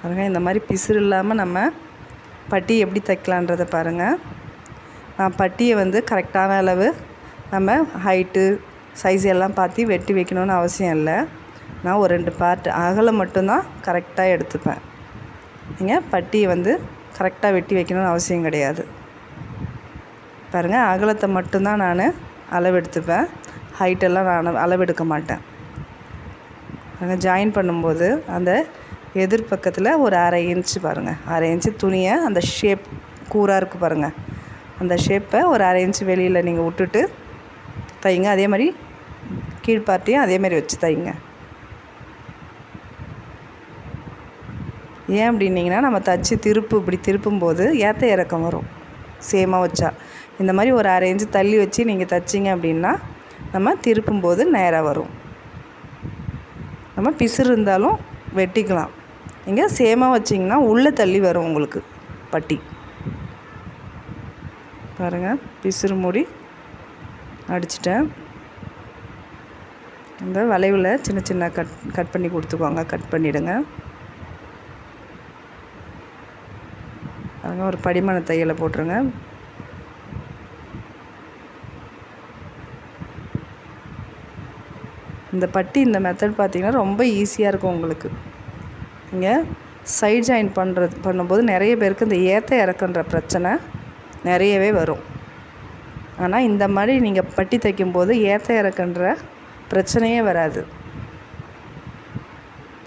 பாருங்கள் இந்த மாதிரி பிசுறு இல்லாமல் நம்ம பட்டி எப்படி தைக்கலான்றதை பாருங்கள் நான் பட்டியை வந்து கரெக்டான அளவு நம்ம ஹைட்டு சைஸ் எல்லாம் பார்த்து வெட்டி வைக்கணும்னு அவசியம் இல்லை. நான் ஒரு ரெண்டு பார்ட் அகலம் மட்டும்தான் கரெக்டாக எடுத்துப்பேன். நீங்கள் பட்டியை வந்து கரெக்டாக வெட்டி வைக்கணும்னு அவசியம் கிடையாது. பாருங்கள் அகலத்தை மட்டும்தான் நான் அளவெடுத்துப்பேன். ஹைட்டெல்லாம் நான் அளவெடுக்க மாட்டேன். நாங்கள் ஜாயின் பண்ணும்போது அந்த எதிர்பக்கத்தில் ஒரு அரை இன்ச்சு பாருங்கள் அரை இன்ச்சு துணியை அந்த ஷேப் கூராக இருக்குது பாருங்கள் அந்த ஷேப்பை ஒரு அரை இன்ச்சு வெளியில் நீங்கள் விட்டுட்டு தைங்க. அதே மாதிரி கீழ்பார்ட்டியும் அதே மாதிரி வச்சு தைங்க. ஏன் அப்படின்னிங்கன்னா நம்ம தச்சு திருப்பு இப்படி திருப்பும்போது ஏற்ற இறக்கம் வரும். சேமாக வச்சா. இந்த மாதிரி ஒரு அரை இன்ச்சு தள்ளி வச்சு நீங்கள் தைச்சிங்க அப்படின்னா நம்ம திருப்பும்போது நேராக வரும். நம்ம பிசுறு இருந்தாலும் வெட்டிக்கலாம். நீங்கள் சேமாக வச்சிங்கன்னா உள்ளே தள்ளி வரும் உங்களுக்கு பட்டி. பாருங்கள் பிசுறு மூடி அடிச்சிட்டேன். இந்த வளைவில் சின்ன சின்ன கட் கட் பண்ணி கொடுத்துக்கோங்க கட் பண்ணிவிடுங்க பாருங்கள் ஒரு படிமான தையலை போட்டுருங்க. இந்த பட்டி இந்த மெத்தட் பார்த்திங்கன்னா ரொம்ப ஈஸியாக இருக்கும் உங்களுக்கு. இங்கே சைட் ஜாயின் பண்ணுறது பண்ணும்போது நிறைய பேருக்கு இந்த ஏற்ற இறக்குன்ற பிரச்சனை நிறையவே வரும். ஆனால் இந்த மாதிரி நீங்கள் பட்டி தைக்கும்போது ஏற்ற இறக்குன்ற பிரச்சனையே வராது.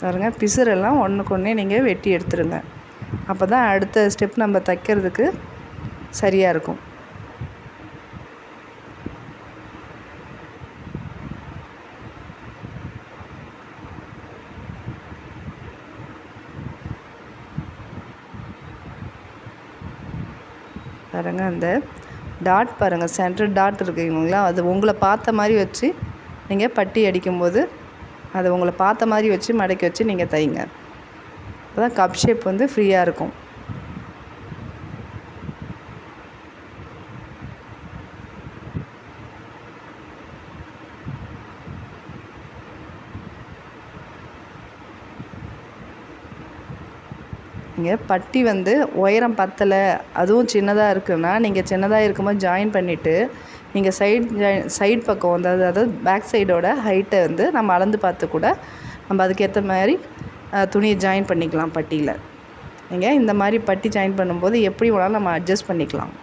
பாருங்க பிசுரெல்லாம் ஒன்றுக்கு ஒன்றே நீங்கள் வெட்டி எடுத்துருங்க. அப்போ தான் அடுத்த ஸ்டெப் நம்ம தைக்கிறதுக்கு சரியாக இருக்கும். பாருங்கள் அந்த டாட் பாருங்கள் சென்டர் டாட் இருக்குங்களா அது உங்களை பார்த்த மாதிரி வச்சு நீங்கள் பட்டி அடிக்கும்போது அதை உங்களை பார்த்த மாதிரி வச்சு மடக்கி வச்சு நீங்கள் தைங்க. அப்போ தான் கப் ஷேப் வந்து ஃப்ரீயாக இருக்கும். நீங்கள் பட்டி வந்து உயரம் பத்தலை. அதுவும் சின்னதாக இருக்குன்னா நீங்கள் சின்னதாக இருக்கும்போது ஜாயின் பண்ணிவிட்டு நீங்கள் சைட் ஜாயின் சைட் பக்கம் வந்து அதாவது பேக் சைடோட ஹைட்டை வந்து நம்ம அளந்து பார்த்து கூட நம்ம அதுக்கேற்ற மாதிரி துணியை ஜாயின் பண்ணிக்கலாம் பட்டியில். நீங்கள் இந்த மாதிரி பட்டி ஜாயின் பண்ணும்போது எப்படி வேணாலும் நம்ம அட்ஜஸ்ட் பண்ணிக்கலாம்.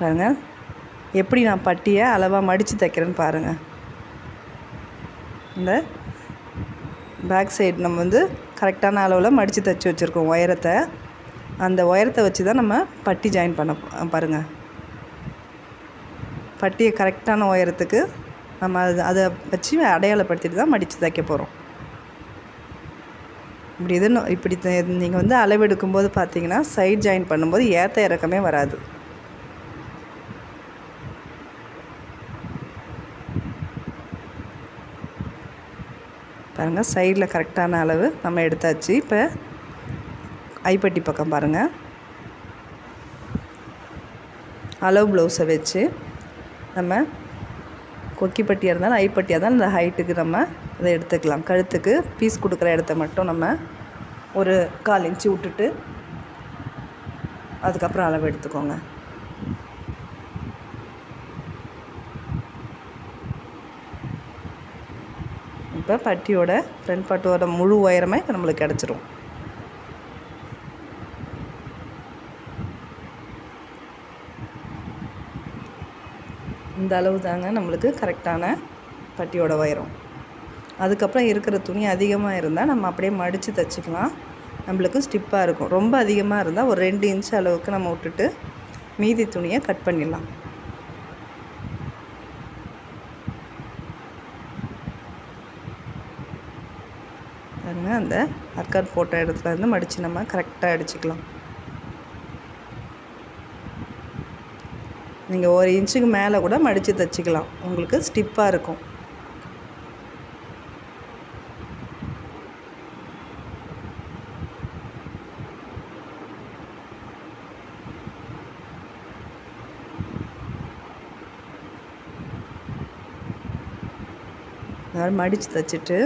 பாருங்கள் எப்படி நான் பட்டியை அளவாக மடித்து தைக்கிறேன்னு பாருங்கள் இந்த பேக் சைடு நம்ம வந்து கரெக்டான அளவில் மடித்து தைச்சி வச்சுருக்கோம் உயரத்தை. அந்த உயரத்தை வச்சு தான் நம்ம பட்டி ஜாயின் பண்ண பாருங்கள் பட்டியை கரெக்டான உயரத்துக்கு நம்ம அது அதை வச்சு அடையாளப்படுத்திட்டு தான் மடித்து தைக்க போகிறோம் இப்படி இது இப்படி நீங்கள் வந்து அளவெடுக்கும்போது பார்த்தீங்கன்னா சைட் ஜாயின் பண்ணும்போது ஏற்ற இறக்கமே வராது. பாருங்கள் சைடில் கரெக்டான அளவு நம்ம எடுத்தாச்சு. இப்போ ஐப்பட்டி பக்கம் பாருங்கள் அளவு ப்ளவுஸை வச்சு நம்ம கொக்கிப்பட்டியாக இருந்தாலும் ஐப்பட்டியாக இருந்தாலும் இந்த ஹைட்டுக்கு நம்ம இதை எடுத்துக்கலாம். கழுத்துக்கு பீஸ் கொடுக்குற இடத்த மட்டும் நம்ம ஒரு கால் இன்ச்சு விட்டுட்டு அதுக்கப்புறம் அளவு எடுத்துக்கோங்க. இப்போ பட்டியோட ஃப்ரண்ட் பட்டியோட முழு உயரமே நம்மளுக்கு கிடச்சிரும். இந்த அளவு தாங்க நம்மளுக்கு கரெக்டான பட்டியோட உயரம். அதுக்கப்புறம் இருக்கிற துணி அதிகமாக இருந்தால் நம்ம அப்படியே மடித்து தைச்சிக்கலாம். நம்மளுக்கு ஸ்டிப்பாக இருக்கும். ரொம்ப அதிகமாக இருந்தால் ஒரு ரெண்டு இன்ச் அளவுக்கு நம்ம விட்டுட்டு மீதி துணியை கட் பண்ணிடலாம். அந்த அர்க்கர் போட்ட இடத்துல இருந்து மடித்து நம்ம கரெக்டாக அடிச்சுக்கலாம். நீங்கள் ஒரு இன்ச்சுக்கு மேலே கூட மடித்து தைச்சிக்கலாம். உங்களுக்கு ஸ்டிப்பாக இருக்கும். அதாவது மடித்து தைச்சிட்டு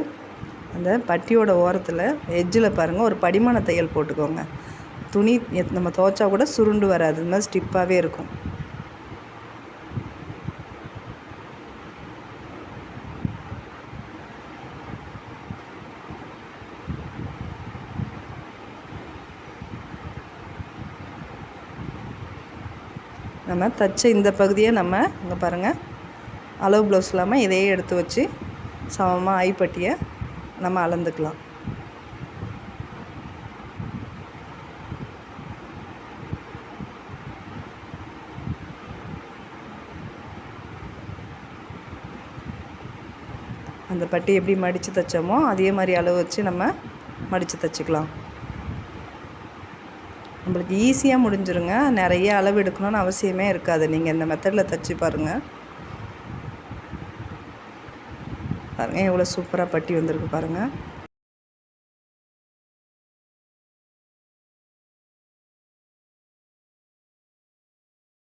அந்த பட்டியோட ஓரத்தில் எஜ்ஜில் பாருங்கள் ஒரு படிமான தையல் போட்டுக்கோங்க. துணி எத்- நம்ம துவைச்சா கூட சுருண்டு வராது. இந்த மாதிரி ஸ்டிப்பாகவே இருக்கும். நம்ம தச்ச இந்த பகுதியை நம்ம இங்கே பாருங்கள் அளவு ப்ளவுஸ் இல்லாமல் இதையே எடுத்து வச்சு சமமாக ஐப்பட்டியை நம்ம அளந்துக்கலாம். அந்த பட்டி எப்படி மடித்து தைச்சோமோ அதே மாதிரி அளவு வச்சு நம்ம மடித்து தைச்சிக்கலாம். நம்மளுக்கு ஈஸியாக முடிஞ்சிருங்க. நிறைய அளவு எடுக்கணும்னு அவசியமே இருக்காது. நீங்கள் இந்த மெத்தடில் தைச்சி பாருங்கள் பாருங்கள் எவ்வளோ சூப்பராக பட்டி வந்திருக்கு பாருங்கள்